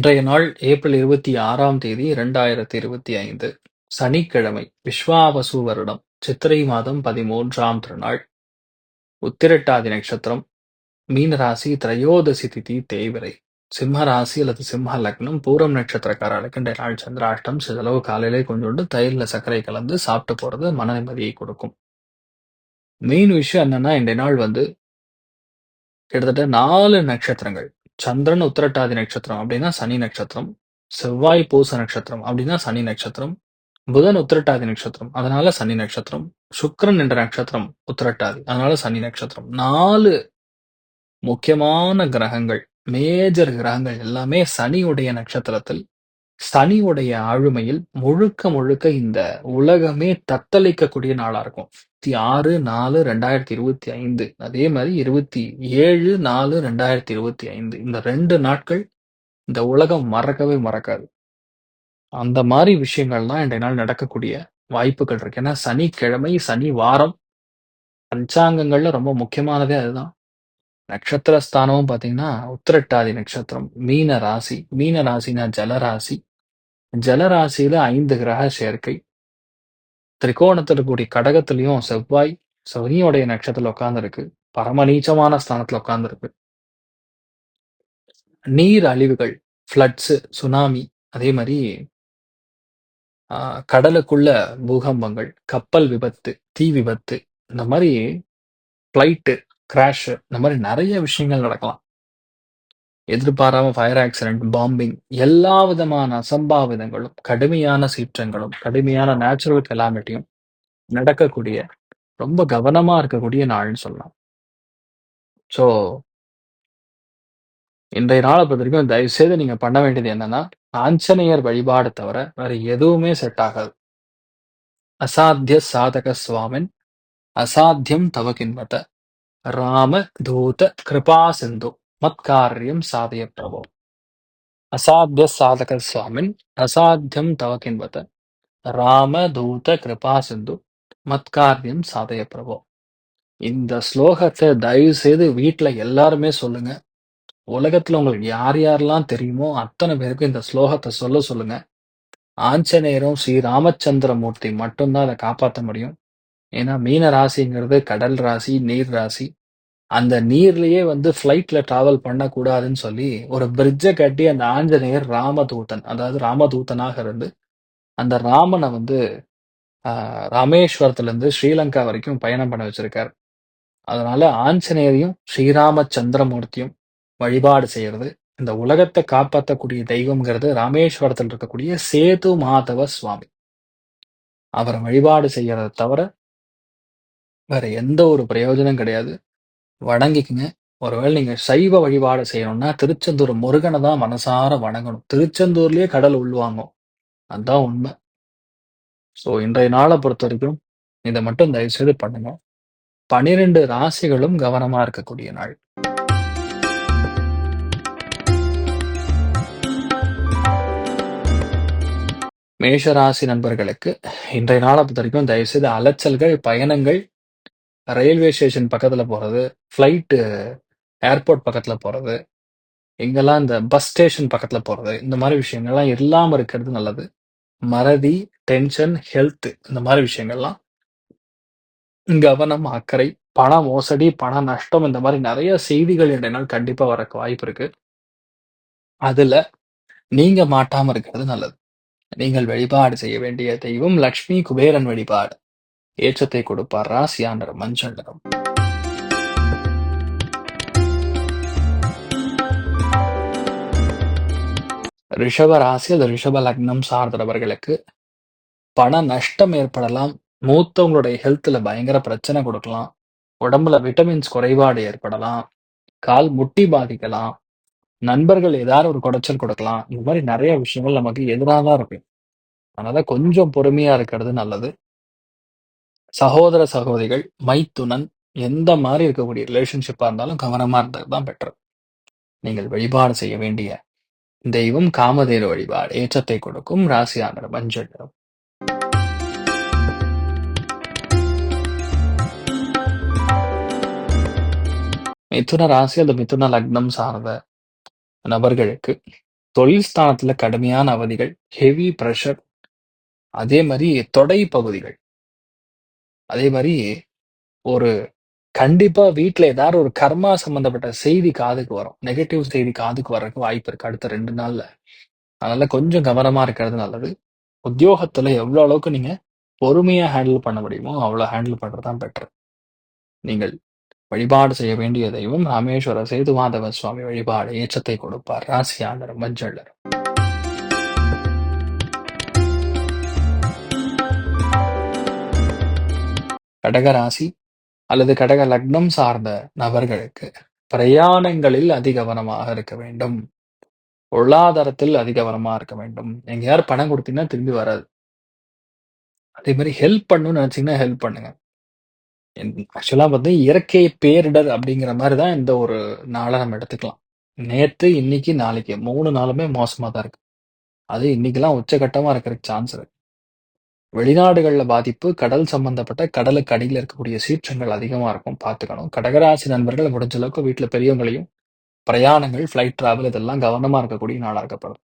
இன்றைய நாள் ஏப்ரல் இருபத்தி ஆறாம் தேதி இரண்டாயிரத்தி இருபத்தி ஐந்து. சனிக்கிழமை விஸ்வாவசு வருடம் சித்திரை மாதம் பதிமூன்றாம் திருநாள். உத்திரட்டாதி நட்சத்திரம் மீனராசி திரையோதசி திதி தேய்விரை சிம்ம ராசி அல்லது சிம்ம லக்னம் பூரம் நட்சத்திரக்காரர்களுக்கு இன்றைய நாள் சந்திராஷ்டம் சிதளவு காலையிலே கொஞ்சோண்டு தயிரில் சர்க்கரை கலந்து சாப்பிட்டு போறது மன நிம்மதியை கொடுக்கும். மெயின் விஷயம் என்னன்னா இன்றைய நாள் வந்து கிட்டத்தட்ட நாலு நட்சத்திரங்கள். சந்திரன் உத்திரட்டாதி நட்சத்திரம் அப்படின்னா சனி நட்சத்திரம் செவ்வாய் பூச நட்சத்திரம் அப்படின்னா சனி நட்சத்திரம் புதன் உத்திரட்டாதி நட்சத்திரம் அதனால சனி நட்சத்திரம் சுக்கரன் என்ற நட்சத்திரம் உத்திரட்டாதி அதனால சனி நட்சத்திரம். நாலு முக்கியமான கிரகங்கள் மேஜர் கிரகங்கள் எல்லாமே சனியுடைய நட்சத்திரத்தில் சனியுடைய ஆளுமையில் முழுக்க முழுக்க இந்த உலகமே தத்தளிக்கக்கூடிய நாளா இருக்கும். இருபத்தி ஆறு நாலு ரெண்டாயிரத்தி இருபத்தி ஐந்து. அதே மாதிரி இருபத்தி ஏழு நாலு ரெண்டாயிரத்தி இருபத்தி ஐந்து. இந்த ரெண்டு நாட்கள் இந்த உலகம் மறக்கவே மறக்காது. அந்த மாதிரி விஷயங்கள் தான் இன்றைய நாள் நடக்கக்கூடிய வாய்ப்புகள் இருக்கு. ஏன்னா சனிக்கிழமை சனி வாரம் பஞ்சாங்கங்கள்ல ரொம்ப முக்கியமானதே அதுதான். நட்சத்திர ஸ்தானமும் பார்த்தீங்கன்னா உத்திரட்டாதி நட்சத்திரம் மீன ராசி. மீன ராசினா ஜலராசி. ஜலராசியில ஐந்து கிரக சேர்க்கை. திரிகோணத்தில் இருக்கக்கூடிய கடகத்திலையும் செவ்வாய் சனியோடைய நட்சத்திரத்துல உட்கார்ந்துருக்கு பரம நீச்சமான ஸ்தானத்துல உட்கார்ந்துருக்கு நீர் அழிவுகள் ஃப்ளட்ஸ் சுனாமி அதே மாதிரி ஆஹ், கடலுக்குள்ள பூகம்பங்கள் கப்பல் விபத்து தீ விபத்து இந்த மாதிரி ஃப்ளைட்டு கிராஷு இந்த மாதிரி நிறைய விஷயங்கள் நடக்கலாம். எதிர்பாராம ஃபயர் ஆக்சிடென்ட் பாம்பிங் எல்லா விதமான அசம்பாவிதங்களும் கடுமையான சீற்றங்களும் கடுமையான நேச்சுரல் கெலாமிட்டியும் நடக்கக்கூடிய ரொம்ப கவனமா இருக்கக்கூடிய நாள்னு சொல்லலாம். ஸோ இன்றைய நாளை பொறுத்த வரைக்கும் தயவு செய்து நீங்க பண்ண வேண்டியது என்னன்னா ஆஞ்சநேயர் வழிபாடு தவிர வேற எதுவுமே செட் ஆகாது. அசாத்திய சாதக சுவாமின் அசாத்தியம் தவ கிண்மத ராம தூத கிருபா சிந்து. மத்காரியம் சாதய பிரபோ அசாத்திய சாதக சுவாமின் அசாத்தியம் தவ கிண்மத ராம தூத கிருபா சிந்து. மத்காரியம் சாதய பிரபோ இந்த ஸ்லோகத்தை தயவு செய்து வீட்ல எல்லாருமே சொல்லுங்க. உலகத்துல உங்களுக்கு யார் யாரெல்லாம் தெரியுமோ அத்தனை பேருக்கும் இந்த ஸ்லோகத்தை சொல்ல சொல்லுங்க. ஆஞ்சநேயரும் ஸ்ரீ மூர்த்தி மட்டும்தான் அதை காப்பாற்ற முடியும். ஏன்னா மீன ராசிங்கிறது கடல் ராசி நீர் ராசி. அந்த நீர்லயே வந்து ஃப்ளைட்ல டிராவல் பண்ணக்கூடாதுன்னு சொல்லி ஒரு பிரிட்ஜை கட்டி அந்த ஆஞ்சநேயர் ராமதூதன் அதாவது ராமதூதனாக இருந்து அந்த ராமனை வந்து ஆஹ், ராமேஸ்வரத்துல இருந்து ஸ்ரீலங்கா வரைக்கும் பயணம் பண்ண வச்சிருக்காரு. அதனால ஆஞ்சநேயரையும் ஸ்ரீராம சந்திரமூர்த்தியும் வழிபாடு செய்யறது இந்த உலகத்தை காப்பாற்றக்கூடிய தெய்வம்ங்கிறது ராமேஸ்வரத்தில் இருக்கக்கூடிய சேது மாதவ சுவாமி. அவரை வழிபாடு செய்யறதை தவிர வேற எந்த ஒரு பிரயோஜனம் கிடையாது. வணங்கிக்குங்க. ஒருவேளை நீங்க சைவ வழிபாடு செய்யணும்னா திருச்செந்தூர் முருகனை தான் மனசார வணங்கணும். திருச்செந்தூர்லயே கடல் உள்வாங்கும். அதுதான் உண்மை. ஸோ இன்றைய நாளை பொறுத்த வரைக்கும் இதை மட்டும் தயவு செய்து பண்ணுங்க. பனிரெண்டு ராசிகளும் கவனமா இருக்கக்கூடிய நாள். மேஷ ராசி நண்பர்களுக்கு இன்றைய நாளை பொறுத்த வரைக்கும் தயவு செய்து அலைச்சல்கள் பயணங்கள் ரயில்வே ஸ்டேஷன் பக்கத்துல போறது ஃப்ளைட்டு ஏர்போர்ட் பக்கத்துல போறது எங்கெல்லாம் இந்த பஸ் ஸ்டேஷன் பக்கத்துல போறது இந்த மாதிரி விஷயங்கள்லாம் இல்லாம இருக்கிறது நல்லது மறதி டென்ஷன் ஹெல்த் இந்த மாதிரி விஷயங்கள்லாம் கவனம் அக்கறை பண மோசடி, பண நஷ்டம் இந்த மாதிரி நிறைய செய்திகள் இன்றைய நாள் கண்டிப்பா வரக்கு வாய்ப்பு இருக்கு. அதுல நீங்க மாட்டாம இருக்கிறது நல்லது. நீங்கள் வழிபாடு செய்ய வேண்டிய தெய்வம் லக்ஷ்மி குபேரன் வழிபாடு. ஏற்றத்தை கொடுப்பார். ராசியா நிறம் மஞ்சள் நிறம். ரிஷப ராசி அது ரிஷப லக்னம் சார்ந்தவர்களுக்கு பண நஷ்டம் ஏற்படலாம். மூத்தவங்களுடைய ஹெல்த்ல பயங்கர பிரச்சனை கொடுக்கலாம் உடம்புல விட்டமின்ஸ் குறைபாடு ஏற்படலாம். கால் முட்டி பாதிக்கலாம். நண்பர்கள் ஏதாவது ஒரு குடைச்சல் கொடுக்கலாம் இந்த மாதிரி நிறைய விஷயங்கள் நமக்கு எதிரா தான் இருக்கும் அதனால கொஞ்சம் பொறுமையா இருக்கிறது நல்லது. சகோதர, சகோதரிகள், மைத்துனன் எந்த மாதிரி இருக்கக்கூடிய ரிலேஷன்ஷிப்பா இருந்தாலும் கவனமா இருந்தது தான் பெட்டர். நீங்கள் வழிபாடு செய்ய வேண்டிய தெய்வம் காமதேர வழிபாடு. ஏற்றத்தை கொடுக்கும். ராசியா நிறம் மஞ்சள் நிறம். மிதுன ராசி அல்லது மிதுன லக்னம் சார்ந்த நபர்களுக்கு தொழில் ஸ்தானத்துல கடுமையான அவதிகள், ஹெவி பிரஷர், அதே மாதிரி தொடை பகுதிகள். அதே மாதிரி ஒரு கண்டிப்பா வீட்டில் ஏதாவது ஒரு கர்மா சம்பந்தப்பட்ட செய்தி காதுக்கு வரும். நெகட்டிவ் செய்தி காதுக்கு வர்றதுக்கு வாய்ப்பு இருக்கு அடுத்த ரெண்டு நாள்ல. அதனால கொஞ்சம் கவனமா இருக்கிறது நல்லது. உத்தியோகத்துல எவ்வளோ அளவுக்கு நீங்க பொறுமையா ஹேண்டில் பண்ண முடியுமோ, அவ்வளோ ஹேண்டில் பண்ணுறது தான் பெட்டர். நீங்கள் வழிபாடு செய்ய வேண்டிய தெய்வம் ராமேஸ்வர சேதுமாதவ சுவாமி வழிபாடு. ஏற்றத்தை கொடுப்பார். ராசியா நிறம் கடகராசி கடக ராசி அல்லது கடக லக்னம் சார்ந்த நபர்களுக்கு பிரயாணங்களில் அதிகவனமாக இருக்க வேண்டும். பொருளாதாரத்தில் அதிகவனமா இருக்க வேண்டும். எங்க யார் பணம் கொடுத்தீங்கன்னா திரும்பி வராது. அதே மாதிரி ஹெல்ப் பண்ணணும்னு நினைச்சீங்கன்னா ஹெல்ப் பண்ணுங்க. ஆக்சுவலாக ஆக்சுவலா வந்து இயற்கை பேரிடர் அப்படிங்கிற மாதிரி தான் இந்த ஒரு நாள நம்ம எடுத்துக்கலாம். நேற்று இன்னைக்கு, நாளைக்கு மூணு நாளுமே மோசமா தான் இருக்கு. அது இன்னைக்கெல்லாம் உச்சகட்டமா இருக்கிறதுக்கு சான்ஸ் இருக்கு. வெளிநாடுகளில் பாதிப்பு, கடல் சம்பந்தப்பட்ட கடலுக்கு அடியில் இருக்கக்கூடிய சீற்றங்கள் அதிகமா இருக்கும். பார்த்துக்கணும். கடகராசி நண்பர்கள் முடிஞ்ச அளவுக்கு வீட்டில் பெரியவங்களையும், பிரயாணங்கள், ஃப்ளைட் ட்ராவல் இதெல்லாம் கவனமா இருக்கக்கூடிய நாளாக இருக்கப்படும்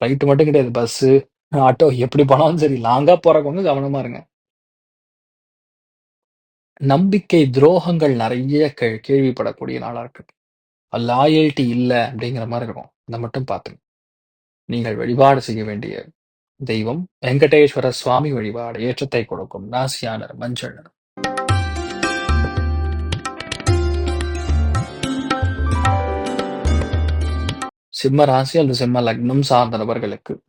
ஃப்ளைட்டு மட்டும் கிடையாது. பஸ்ஸு, ஆட்டோ எப்படி போனாலும் சரி லாங்கா போறவங்க கவனமா இருங்க. நம்பிக்கை துரோகங்கள் நிறைய கேள்விப்படக்கூடிய நாளாக இருக்கு. லாயல்டி இல்லை அப்படிங்கிற மாதிரி இருக்கும். இதை மட்டும் பார்த்துங்க. நீங்கள் வழிபாடு செய்ய வேண்டிய தெய்வம் வெங்கடேஸ்வர சுவாமி வழிபாடு. ஏற்றத்தை கொடுக்கும். நாசியானர் மஞ்சள் சிம்ம ராசி அல்லது சிம்ம லக்னம் சார்ந்த நபர்களுக்கு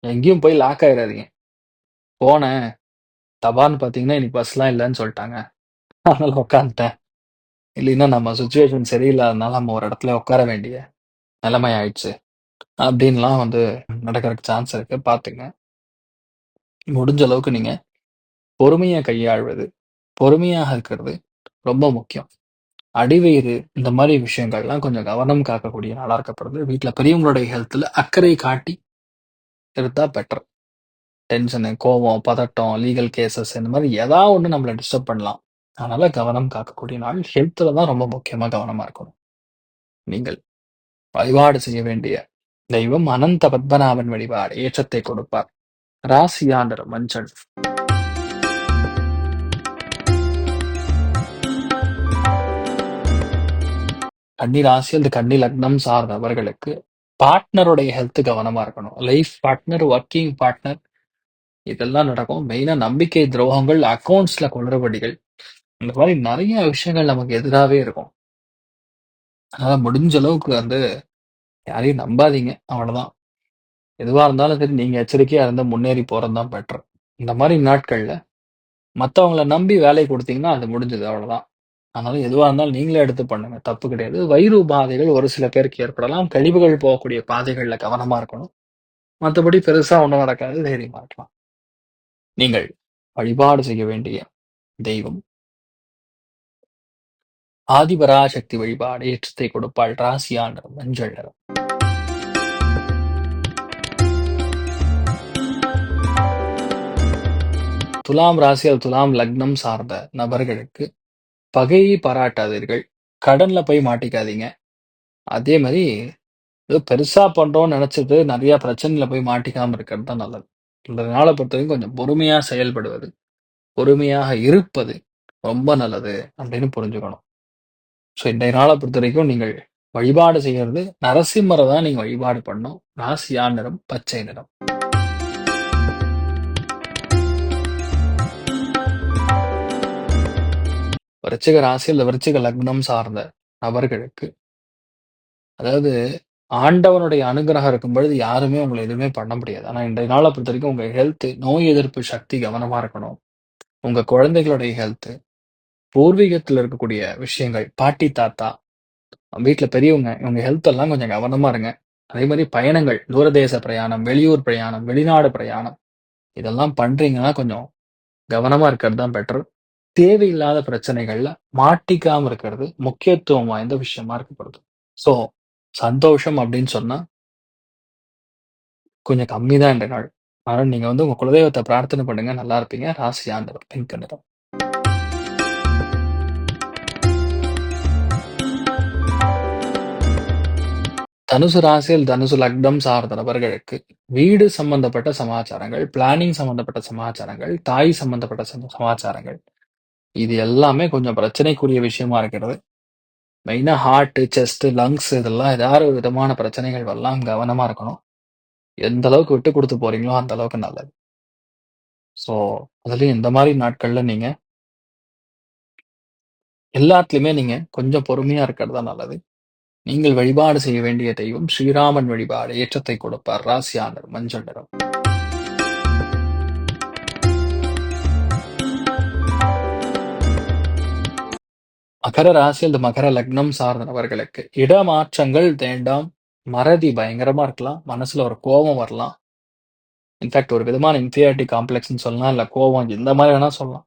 எங்கேயும் போய் லாக் ஆயிடாதீங்க போனேன். தபான்னு பார்த்தீங்கன்னா, இன்னைக்கு பஸ்லாம் இல்லைன்னு சொல்லிட்டாங்க அதனால உட்காந்துட்டேன். இல்லைன்னா நம்ம சுச்சுவேஷன் சரியில்லாதனால நம்ம ஒரு இடத்துல உட்கார வேண்டிய நிலைமை ஆயிடுச்சு. அப்படின்லாம் வந்து நடக்கிறதுக்கு சான்ஸ் இருக்கு. பார்த்துங்க. முடிஞ்ச அளவுக்கு நீங்க பொறுமையா கையாள்வது, பொறுமையாக இருக்கிறது ரொம்ப முக்கியம். அடிவயிறு இந்த மாதிரி விஷயங்கள்லாம் கொஞ்சம் கவனம் காக்கக்கூடிய நாளாக இருக்கப்படுது. வீட்டில் பெரியவங்களுடைய ஹெல்த்தில் அக்கறை காட்டி இருந்தா பெட்டர். டென்ஷனு, கோவம், பதட்டம், லீகல் கேசஸ் இந்த மாதிரி ஏதாவது ஒன்று நம்மளை டிஸ்டர்ப் பண்ணலாம். அதனால கவனம் காக்கக்கூடிய நாள். ஹெல்த்தில் தான் ரொம்ப முக்கியமாக கவனமாக இருக்கணும். நீங்கள் வழிபாடு செய்ய வேண்டிய தெய்வம் அனந்த பத்மநாபன் வழிபாடு. ஏற்றத்தை கொடுப்பார். ராசியாண்டர் மஞ்சள். கன்னி ராசி அல்லது கன்னி லக்னம் சார்ந்தவர்களுக்கு பார்ட்னருடைய ஹெல்த் கவனமா இருக்கணும். லைஃப் பார்ட்னர், ஒர்க்கிங் பார்ட்னர் இதெல்லாம் நடக்கும். மெயினா நம்பிக்கை துரோகங்கள், அக்கவுண்ட்ஸ்ல குளறுபடிகள் இந்த மாதிரி நிறைய விஷயங்கள் நமக்கு எதிராவே இருக்கும். அதனால முடிஞ்ச அளவுக்கு வந்து யாரையும் நம்பாதீங்க. அவ்வளவுதான் எதுவா இருந்தாலும் சரி நீங்க எச்சரிக்கையா இருந்து முன்னேறி போறது தான் பெட்டர். இந்த மாதிரி நாட்கள்ல மற்றவங்கள நம்பி வேலை கொடுத்தீங்கன்னா அது முடிஞ்சது அவ்வளோதான் அதனால எதுவா இருந்தாலும் நீங்களே எடுத்து பண்ணுங்க. தப்பு கிடையாது. வயிறு பாதைகள் ஒரு சில பேருக்கு ஏற்படலாம். கழிவுகள் போகக்கூடிய பாதைகள்ல கவனமா இருக்கணும். மத்தபடி பெருசா ஒண்ணும் நடக்காது. தைரியமாக இருக்கலாம். நீங்கள் வழிபாடு செய்ய வேண்டிய தெய்வம் ஆதிபராசக்தி வழிபாடு. ஏற்றத்தை கொடுப்பாள். ராசியா நிறம் மஞ்சள் நிறம். துலாம் ராசி அல்லது துலாம் லக்னம் சார்ந்த நபர்களுக்கு பகையை பாராட்டாதீர்கள். கடன்ல போய் மாட்டிக்காதீங்க. அதே மாதிரி ஏதோ பெருசா பண்றோம்னு நினைச்சது நிறைய பிரச்சனையில போய் மாட்டிக்காம இருக்கிறது தான் நல்லது. இந்த பொறுத்தவரைக்கும் கொஞ்சம் பொறுமையா செயல்படுவது, பொறுமையாக இருப்பது ரொம்ப நல்லது அப்படின்னு புரிஞ்சுக்கணும். ஸோ இன்றைய பொறுத்த பொறுத்தவரைக்கும் நீங்கள் வழிபாடு செய்யறது நரசிம்மரை தான் நீங்க வழிபாடு பண்ணணும். ராசியா நிறம் பச்சை நிறம். விருச்சிக ராசி இல்லை விருச்சிக லக்னம் சார்ந்த நபர்களுக்கு அதாவது ஆண்டவனுடைய அனுகிரகம் இருக்கும் பொழுது யாருமே உங்களை எதுவுமே பண்ண முடியாது. ஆனா இன்றைய நாளை பொறுத்த வரைக்கும் உங்க ஹெல்த் நோய் எதிர்ப்பு சக்தி கவனமா இருக்கணும். உங்க குழந்தைகளுடைய ஹெல்த், பூர்வீகத்துல இருக்கக்கூடிய விஷயங்கள், பாட்டி, தாத்தா, வீட்டுல பெரியவங்க இவங்க ஹெல்த் எல்லாம் கொஞ்சம் கவனமா இருங்க. அதே மாதிரி பயணங்கள், தூரதேச பிரயாணம், வெளியூர் பிரயாணம், வெளிநாடு பிரயாணம் இதெல்லாம் பண்றீங்கன்னா கொஞ்சம் கவனமா இருக்கிறது தான் பெட்டர். தேவையில்லாத பிரச்சனைகள்ல மாட்டிக்காம இருக்கிறது முக்கியத்துவம் வாய்ந்த விஷயமா இருக்கப்படுது. ஸோ சந்தோஷம் அப்படின்னு சொன்னா கொஞ்சம் கம்மி தான் நாள். ஆனா நீங்க வந்து உங்க குலதெய்வத்த பிரார்த்தனை பண்ணுங்க. நல்லா இருப்பீங்க. ராசி அந்த பிங்க் நிறம். தனுசு ராசியில் தனுசு லக்னம் சார்ந்த நபர்களுக்கு வீடு சம்பந்தப்பட்ட சமாச்சாரங்கள், பிளானிங் சம்பந்தப்பட்ட சமாச்சாரங்கள், தாய் சம்பந்தப்பட்ட சம சமாச்சாரங்கள் இது எல்லாமே கொஞ்சம் பிரச்சனைக்குரிய விஷயமா இருக்கிறது. மெயினா ஹார்ட், செஸ்ட், லங்ஸ் இதெல்லாம் ஏதாவது ஒரு விதமான பிரச்சனைகள் வரலாம். கவனமா இருக்கணும். எந்த அளவுக்கு விட்டு கொடுத்து போறீங்களோ அந்த அளவுக்கு நல்லது. ஸோ அதுலயும் இந்த மாதிரி நாட்கள்ல நீங்க எல்லாத்துலயுமே நீங்க கொஞ்சம் பொறுமையா இருக்கிறது தான் நல்லது. நீங்கள் வழிபாடு செய்ய வேண்டிய தெய்வம் ஸ்ரீராமன் வழிபாடு ஏற்றத்தை கொடுப்பார். ராசியானர் மஞ்சள் நிறம். மகர ராசி அல்லது மகர லக்னம் சார்ந்தவர்களுக்கு இடமாற்றங்கள் வேண்டாம். மறதி பயங்கரமா இருக்கலாம். மனசுல ஒரு கோபம் வரலாம். இன்ஃபேக்ட் ஒரு விதமான இன்ஃபீரியாரிட்டி காம்ப்ளெக்ஸ்ன்னு சொல்லலாம். இல்லை கோவம் இந்த மாதிரி வேணா சொல்லலாம்.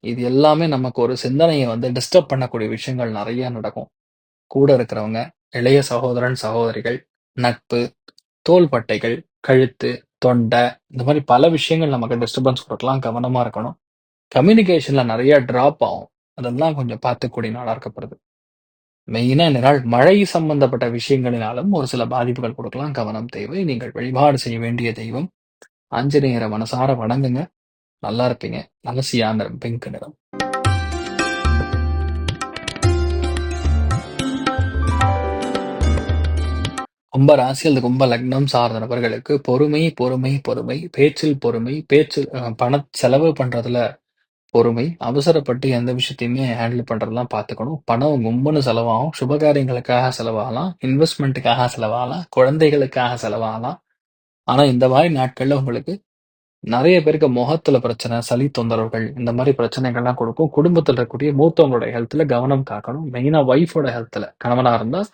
இது எல்லாமே நமக்கு ஒரு சிந்தனையை வந்து டிஸ்டர்ப் பண்ணக்கூடிய விஷயங்கள் நிறைய நடக்கும். கூட இருக்கிறவங்க, இளைய சகோதரன், சகோதரிகள், நட்பு, தோள்பட்டைகள், கழுத்து, தொண்டை இந்த மாதிரி பல விஷயங்கள் நமக்கு டிஸ்டர்பன்ஸ் கொடுக்கலாம் கவனமா இருக்கணும். கம்யூனிகேஷன்ல நிறைய டிராப் ஆகும். அதெல்லாம் கொஞ்சம் பார்த்துக்கூடிய நாளாக இருக்கப்படுது. மெயினா இந்த நாள் மழை சம்பந்தப்பட்ட விஷயங்களினாலும் ஒரு சில பாதிப்புகள் கொடுக்கலாம். கவனம் தேவை. நீங்கள் வழிபாடு செய்ய வேண்டிய தெய்வம் ஆஞ்சநேயரை மனசார வணங்குங்க. நல்லா இருப்பீங்க. அலசியா நிறம் பிங்க் நிறம். கும்ப ராசி அல்லது கும்ப லக்னம் சார்ந்த நபர்களுக்கு பொறுமை, பொறுமை, பொறுமை. பேச்சில் பொறுமை, பேச்சில் பண செலவு பண்றதுல பொறுமை. அவசரப்பட்டு எந்த விஷயத்தையுமே ஹேண்டில் பண்றதெல்லாம் பார்த்துக்கணும். பணம் கும்புன்னு செலவாகும். சுபகாரியங்களுக்காக செலவாகலாம். இன்வெஸ்ட்மெண்ட்டுக்காக செலவாகலாம். குழந்தைகளுக்காக செலவாகலாம். ஆனா இந்த மாதிரி நாட்கள்ல உங்களுக்கு நிறைய பேருக்கு முகத்துல பிரச்சனை, சளி தொந்தரவுகள் இந்த மாதிரி பிரச்சனைகள்லாம் கொடுக்கும். குடும்பத்தில் இருக்கக்கூடிய மூத்தவங்களோட ஹெல்த்ல கவனம் காக்கணும். மெயினா ஒய்ஃபோட ஹெல்த்ல கணவனா இருந்தா,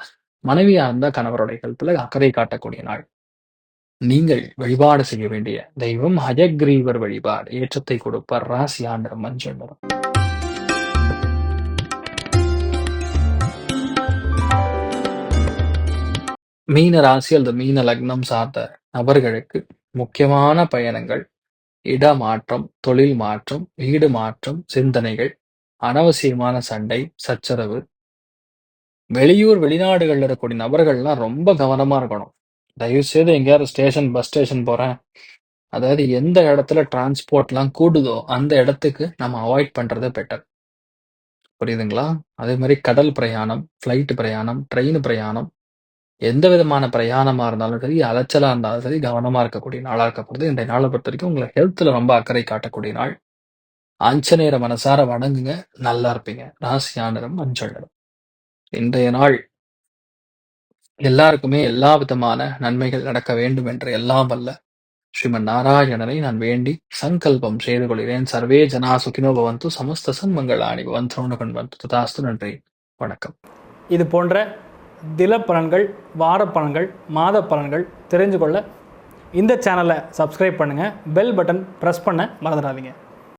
மனைவியா இருந்தா கணவருடைய ஹெல்த்ல அக்கறை காட்டக்கூடிய நாள். நீங்கள் வழிபாடு செய்ய வேண்டிய தெய்வம் ஹயக்ரீவர் வழிபாடு ஏற்றத்தை கொடுப்பார். ராசி ஆண்டர் மஞ்சள் நிறம். மீன ராசி அல்லது மீன லக்னம் சார்ந்த நபர்களுக்கு முக்கியமான பயணங்கள், இடமாற்றம், தொழில் மாற்றம், வீடு மாற்றம், சிந்தனைகள், அனவசியமான சண்டை, சச்சரவு, வெளியூர், வெளிநாடுகள்ல இருக்கக்கூடிய நபர்கள்லாம் ரொம்ப கவனமா இருக்கணும். தயவுசெய்து எங்கேயாவது ஸ்டேஷன், பஸ் ஸ்டேஷன் போறேன். அதாவது எந்த இடத்துல டிரான்ஸ்போர்ட்லாம் கூடுதோ அந்த இடத்துக்கு நம்ம அவாய்ட் பண்ணுறது பெட்டர். புரியுதுங்களா? அதே மாதிரி கடல் பிரயாணம், ஃப்ளைட் பிரயாணம், ட்ரெயின் பிரயாணம் எந்த விதமான பிரயாணமா இருந்தாலும் சரி, அலைச்சலா இருந்தாலும் சரி, கவனமா இருக்கக்கூடிய நாளா இருக்கப்படுது. நாளை பொறுத்த பொறுத்தவரைக்கும் உங்களை ஹெல்த்ல ரொம்ப அக்கறை காட்டக்கூடிய நாள். ஆஞ்சநேயர மனசார வணங்குங்க. நல்லா இருப்பீங்க. ராசியா நிறம் மஞ்சள் நிறம். இன்றைய நாள் எல்லாருக்குமே எல்லா விதமான நன்மைகள் நடக்க வேண்டும் என்று எல்லாம் வல்ல ஸ்ரீமன் நாராயணனை நான் வேண்டி சங்கல்பம் செய்து கொள்கிறேன். சர்வே ஜனா சுகினோ பவந்து சமஸ்த சன்மங்களாணி பவந்து கொண்டு ததாஸ்து நன்றி. வணக்கம். இது போன்ற தில பலன்கள், வார பலன்கள், மாத பலன்கள் தெரிஞ்சு கொள்ள இந்த சேனலை சப்ஸ்கிரைப் பண்ணுங்கள் பெல் பட்டன் ப்ரெஸ் பண்ண மறந்துடாதீங்க